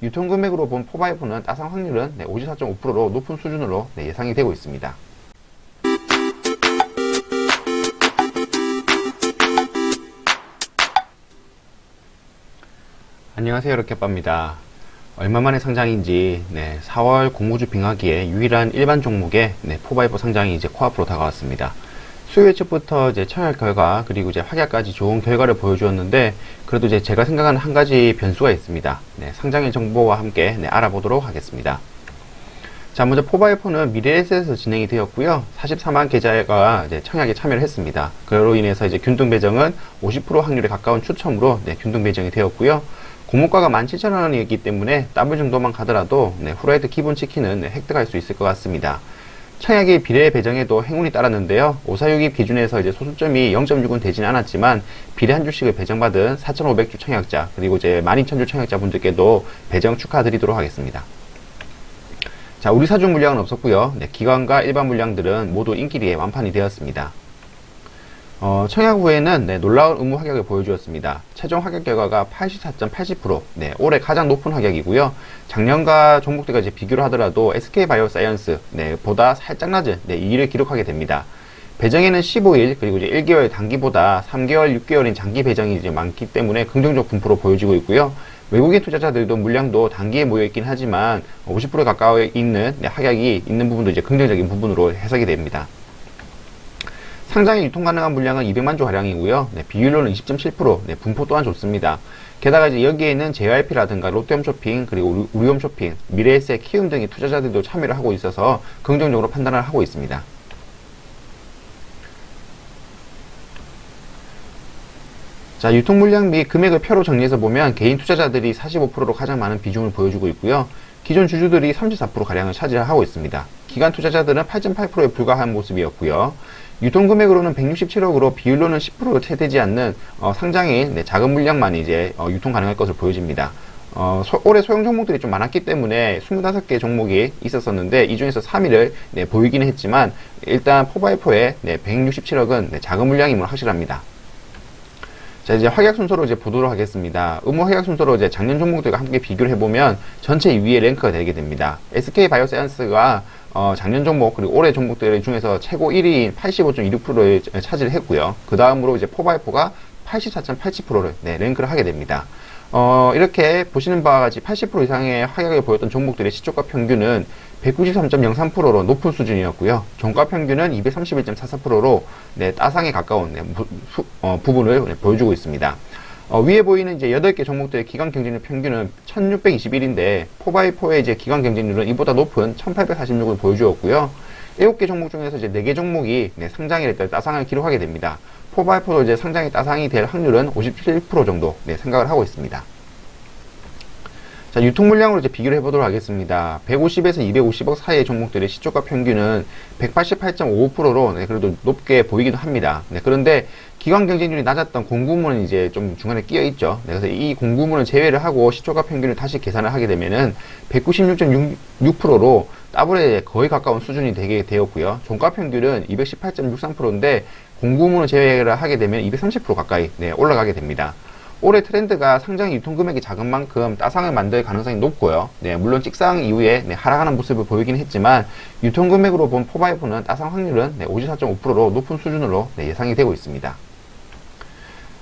유통 금액으로 본 4x4는 따상 확률은 네, 54.5%로 높은 수준으로 네, 예상이 되고 있습니다. 안녕하세요 이렇게빠입니다 얼마 만에 상장인지 네, 4월 공모주 빙하기에 유일한 일반 종목의 네, 4x4 상장이 이제 코앞으로 다가왔습니다. 수요 예측부터 이제 청약 결과 그리고 이제 확약까지 좋은 결과를 보여주었는데 그래도 이제 제가 생각하는 한 가지 변수가 있습니다. 네, 상장의 정보와 함께 네, 알아보도록 하겠습니다. 자, 먼저 4x4는 미래에셋에서 진행이 되었고요. 44만 계좌가 이제 청약에 참여를 했습니다. 그로 인해서 이제 균등 배정은 50% 확률에 가까운 추첨으로 네, 균등 배정이 되었고요. 공모가가 17,000원이기 때문에 더블 정도만 가더라도 네, 후라이드 기본 치킨은 네, 획득할 수 있을 것 같습니다. 청약이 비례 배정에도 행운이 따랐는데요. 546입 기준에서 이제 소수점이 0.6은 되지는 않았지만 비례 한 주씩을 배정받은 4,500주 청약자 그리고 이제 12,000주 청약자 분들께도 배정 축하드리도록 하겠습니다. 자, 우리 사주 물량은 없었고요. 네, 기관과 일반 물량들은 모두 인기리에 완판이 되었습니다. 어, 청약 후에는 네, 놀라운 의무 합격을 보여주었습니다. 최종 합격 결과가 84.80%, 네, 올해 가장 높은 합격이고요. 작년과 종목들과 이제 비교를 하더라도 SK 바이오사이언스 네, 보다 살짝 낮은 네, 2위를 기록하게 됩니다. 배정에는 15일 그리고 이제 1개월 단기보다 3개월, 6개월인 장기 배정이 이제 많기 때문에 긍정적 분포로 보여지고 있고요. 외국인 투자자들도 물량도 단기에 모여 있긴 하지만 50% 가까워 있는 네, 합격이 있는 부분도 이제 긍정적인 부분으로 해석이 됩니다. 상장에 유통 가능한 물량은 200만 주 가량이고요. 네, 비율로는 20.7%, 네, 분포 또한 좋습니다. 게다가 이제 여기에는 JYP라든가 롯데홈 쇼핑, 그리고 우리홈 쇼핑, 미래에셋, 키움 등의 투자자들도 참여를 하고 있어서 긍정적으로 판단을 하고 있습니다. 자, 유통 물량 및 금액을 표로 정리해서 보면 개인 투자자들이 45%로 가장 많은 비중을 보여주고 있고요. 기존 주주들이 34%가량을 차지하고 있습니다. 기관 투자자들은 8.8%에 불과한 모습이었고요. 유통금액으로는 167억으로 비율로는 10%로 채되지 않는 어, 상장인 네, 작은 물량만 이제 어, 유통 가능할 것으로 보여집니다. 어, 소, 올해 소형 종목들이 좀 많았기 때문에 25개 종목이 있었었는데 이 중에서 3위를 네, 보이기는 했지만 일단 4x4의 네, 167억은 네, 작은 물량임을 확실합니다. 자, 이제 확약 순서로 이제 보도록 하겠습니다. 의무 확약 순서로 이제 작년 종목들과 함께 비교를 해보면 전체 2위의 랭크가 되게 됩니다. SK 바이오사이언스가 어, 작년 종목 그리고 올해 종목들 중에서 최고 1위인 85.26%를 차지를 했고요. 그 다음으로 이제 포바이포가 84.87%를 네, 랭크를 하게 됩니다. 어, 이렇게 보시는 바와 같이 80% 이상의 하락을 보였던 종목들의 시초가 평균은 193.03%로 높은 수준이었고요. 종가 평균은 231.44%로 네, 따상에 가까운 네, 부, 수, 어, 부분을 네, 보여주고 있습니다. 어, 위에 보이는 이제 8개 종목들의 기간 경쟁률 평균은 1621인데, 4x4의 이제 기간 경쟁률은 이보다 높은 1846을 보여주었고요. 7개 종목 중에서 이제 4개 종목이 네, 상장일 때 따상을 기록하게 됩니다. 4x4도 이제 상장이 따상이 될 확률은 57% 정도 네, 생각을 하고 있습니다. 자, 유통 물량으로 이제 비교를 해보도록 하겠습니다. 150에서 250억 사이의 종목들의 시초가 평균은 188.55%로 네, 그래도 높게 보이기도 합니다. 네, 그런데 기관 경쟁률이 낮았던 공구문은 이제 좀 중간에 끼어 있죠. 네, 그래서 이 공구문을 제외를 하고 시초가 평균을 다시 계산을 하게 되면은 196.6%로 더블에 거의 가까운 수준이 되게 되었고요. 종가 평균은 218.63%인데 공구문을 제외를 하게 되면 230% 가까이 네, 올라가게 됩니다. 올해 트렌드가 상장 유통 금액이 작은 만큼 따상을 만들 가능성이 높고요. 네, 물론 찍상 이후에 네, 하락하는 모습을 보이긴 했지만 유통 금액으로 본 4x4는 따상 확률은 네, 54.5%로 높은 수준으로 네, 예상이 되고 있습니다.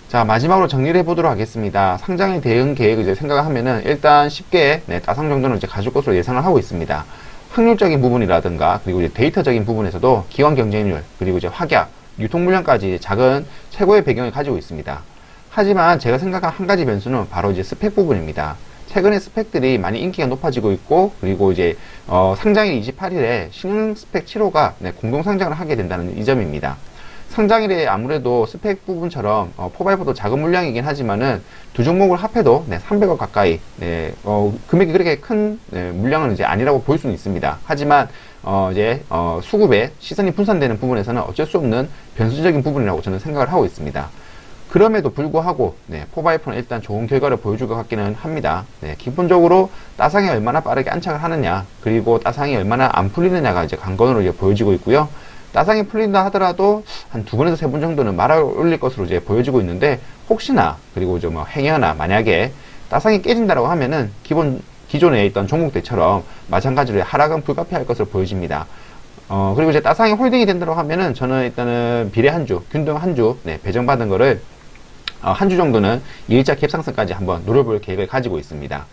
자, 마지막으로 정리를 해보도록 하겠습니다. 상장의 대응 계획을 이제 생각을 하면은 일단 쉽게 네, 따상 정도는 이제 가질 것으로 예상을 하고 있습니다. 확률적인 부분이라든가 그리고 이제 데이터적인 부분에서도 기관 경쟁률 그리고 이제 확약, 유통 물량까지 작은 최고의 배경을 가지고 있습니다. 하지만 제가 생각한 한 가지 변수는 바로 이제 스펙 부분입니다. 최근에 스펙들이 많이 인기가 높아지고 있고 그리고 이제 어, 상장일 28일에 신흥 스펙 7호가 네, 공동 상장을 하게 된다는 이 점입니다. 상장일에 아무래도 스펙 부분처럼 어, 포바이버도 작은 물량이긴 하지만은 두 종목을 합해도 네, 300억 가까이 네, 어, 금액이 그렇게 큰 네, 물량은 이제 아니라고 볼 수는 있습니다. 하지만 어, 이제 어, 수급에 시선이 분산되는 부분에서는 어쩔 수 없는 변수적인 부분이라고 저는 생각을 하고 있습니다. 그럼에도 불구하고 네, 4x4는 일단 좋은 결과를 보여줄 것 같기는 합니다. 네, 기본적으로 따상이 얼마나 빠르게 안착을 하느냐 그리고 따상이 얼마나 안 풀리느냐가 이제 관건으로 이제 보여지고 있고요. 따상이 풀린다 하더라도 한 두 번에서 세 번 정도는 말을 올릴 것으로 이제 보여지고 있는데 혹시나 그리고 좀뭐 행여나 만약에 따상이 깨진다라고 하면은 기본 기존에 있던 종목들처럼 마찬가지로 하락은 불가피할 것으로 보여집니다. 어, 그리고 이제 따상이 홀딩이 된다고 하면은 저는 일단은 비례 한 주, 균등 한 주, 네, 배정받은 거를 어, 한 주 정도는 2일차 캡 상승까지 한번 노려볼 계획을 가지고 있습니다.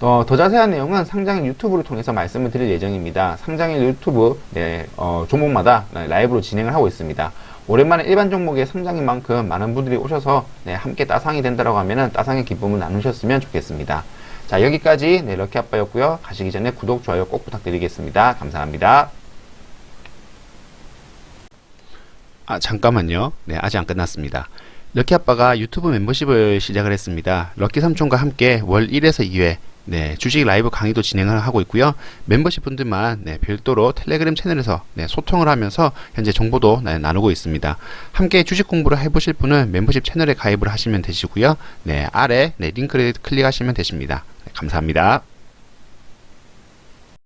어, 더 자세한 내용은 상장일 유튜브를 통해서 말씀을 드릴 예정입니다. 상장일 유튜브 네, 어, 종목마다 네, 라이브로 진행을 하고 있습니다. 오랜만에 일반 종목의 상장인 만큼 많은 분들이 오셔서 네, 함께 따상이 된다고 하면은 따상의 기쁨을 나누셨으면 좋겠습니다. 자 여기까지 네, 럭키 아빠였고요. 가시기 전에 구독, 좋아요 꼭 부탁드리겠습니다. 감사합니다. 아 잠깐만요. 네 아직 안 끝났습니다. 럭키 아빠가 유튜브 멤버십을 시작을 했습니다. 럭키 삼촌과 함께 월 1에서 2회 네, 주식 라이브 강의도 진행을 하고 있고요. 멤버십 분들만 네, 별도로 텔레그램 채널에서 네, 소통을 하면서 현재 정보도 네, 나누고 있습니다. 함께 주식 공부를 해보실 분은 멤버십 채널에 가입을 하시면 되시고요. 네, 아래 네, 링크를 클릭하시면 되십니다. 네, 감사합니다.